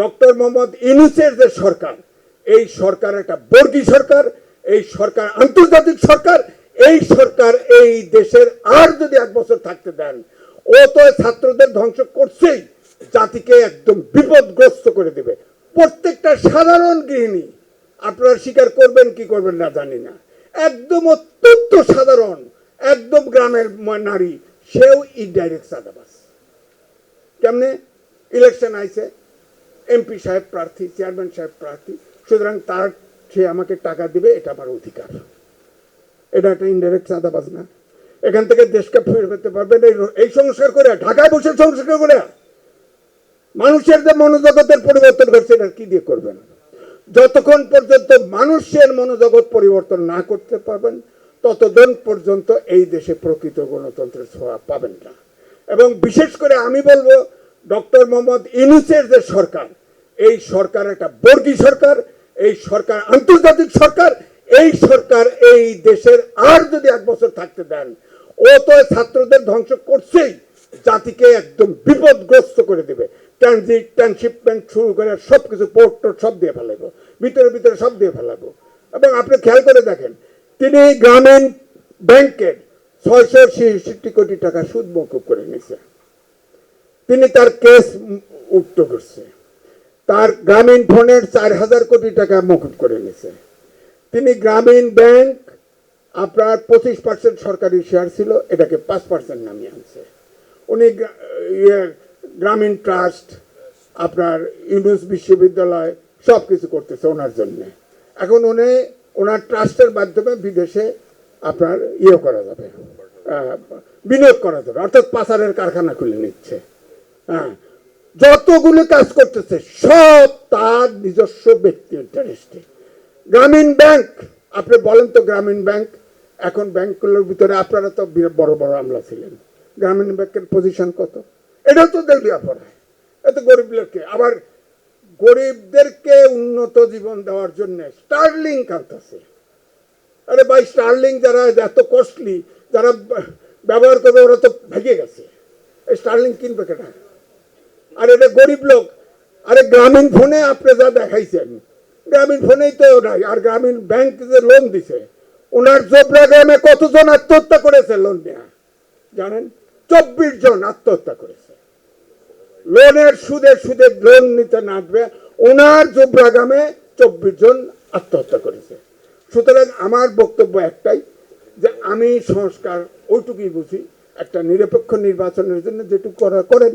Doctor Mohammad ইনুসের যে সরকার, এই সরকার একটা বর্গী সরকার, এই সরকার আন্তর্জাতিক সরকার, এই সরকার এই দেশের আর যদি এক বছর থাকতে দেন, ও তো ছাত্রদের ধ্বংস করছেই, জাতিকে একদম বিপদগ্রস্ত করে দেবে। প্রত্যেকটা সাধারণ গৃহিণী আপনারা স্বীকার করবেন কি করবেন না জানি না। একদম অত্যন্ত সাধারণ, একদম গ্রামের নারী, সেও ইনডাইরেক্ট সাদাবাস কেমনে? ইলেকশন আইছে। এমপি সাহেব প্রার্থী, চেয়ারম্যান সাহেব প্রার্থী, সুতরাং তার সে আমাকে টাকা দিবে, এটা আমার অধিকার। এটা একটা ইনডাইরেক্ট চাঁদাবাজ না। এখান থেকে দেশকে ফিরে পেতে পারবেন, এই এই সংস্কার করে, ঢাকায় বসে সংস্কার করে। মানুষের যে মনোজগতের পরিবর্তন করছে এটা কি দিয়ে করবেন? যতক্ষণ পর্যন্ত মানুষের মনোজগৎ পরিবর্তন না করতে পারবেন, ততদিন পর্যন্ত এই দেশে প্রকৃত গণতন্ত্রের ছোঁয়া পাবেন না। এবং বিশেষ করে আমি বলব ডক্টর মোহাম্মদ ইনুসের যে সরকার, এই সরকার একটা বর্গী সরকার, এই সরকার আন্তর্জাতিক সরকার, এই সরকার এই দেশের আর যদি এক বছর থাকতে দেন, ও তো ছাত্রদের ধ্বংস করছেই, জাতিকে একদম বিপদগ্রস্ত করে দেবে। ট্রানজিট ট্রান্সশিপমেন্ট শুরু করে সব কিছু পোর্ট টোর্ট সব দিয়ে ফেলাবো ভিতরে ভিতরে সব দিয়ে ফেলাবো এবং আপনি খেয়াল করে দেখেন, তিনি গ্রামীণ ব্যাংকের ছয়শো ছেষট্টি কোটি টাকা সুদ মকুব করে নিয়েছে তিনি তার কেস উক্ত করছে। তার গ্রামীণ ফোনের চার হাজার কোটি টাকা মকুব করে নিয়েছে তিনি গ্রামীণ ব্যাংক, আপনার পঁচিশ পার্সেন্ট সরকারি শেয়ার ছিল, এটাকে পাঁচ পার্সেন্ট নামিয়ে আনছে। উনি ইয়ে গ্রামীণ ট্রাস্ট, আপনার ইউনুস বিশ্ববিদ্যালয় সব কিছু করতেছে ওনার জন্যে। এখন উনি, ওনার ট্রাস্টের মাধ্যমে বিদেশে আপনার ইয়ে করা যাবে বিনিয়োগ করা যাবে, অর্থাৎ পাচারের কারখানা খুলে নিচ্ছে। যতগুলো কাজ করতেছে, সব তার নিজস্ব ব্যক্তি ইন্টারেস্টে গ্রামীণ ব্যাংক, আপনি বলেন তো গ্রামীণ ব্যাংক, এখন ব্যাংকগুলোর ভিতরে আপনারা তো বড় বড় আমলা ছিলেন। গ্রামীণ ব্যাংকের পজিশন কত? এটাও তো দেউলিয়া পড়ায়। এত গরিব লোককে, আবার গরিবদেরকে উন্নত জীবন দেওয়ার জন্য স্টার্লিং কাঁদতেছে। আরে ভাই, স্টার্লিং যারা এত কস্টলি যারা ব্যবহার করবে ওরা তো ভেঙে গেছে। স্টার্লিং কিনবে কেটা আর এটা গরিব লোক। আরে গ্রামীণ ফোনে আপনি যা দেখাইছেন, গ্রামীণ ফোনেই তো নাই, আর গ্রামীণ ব্যাংক যে লোন দিছে, ওনার জোবরা গ্রামে কতজন আত্মহত্যা করেছে লোন নেওয়া জানেন? চব্বিশ জন আত্মহত্যা করেছে। লোনের সুদে সুদে লোন নিতে না দেবে, ওনার জোবরা গ্রামে চব্বিশ জন আত্মহত্যা করেছে। সুতরাং আমার বক্তব্য একটাই, যে আমি সংস্কার ওইটুকুই বুঝি, একটা নিরপেক্ষ নির্বাচনের জন্য যেটুকু করা করেন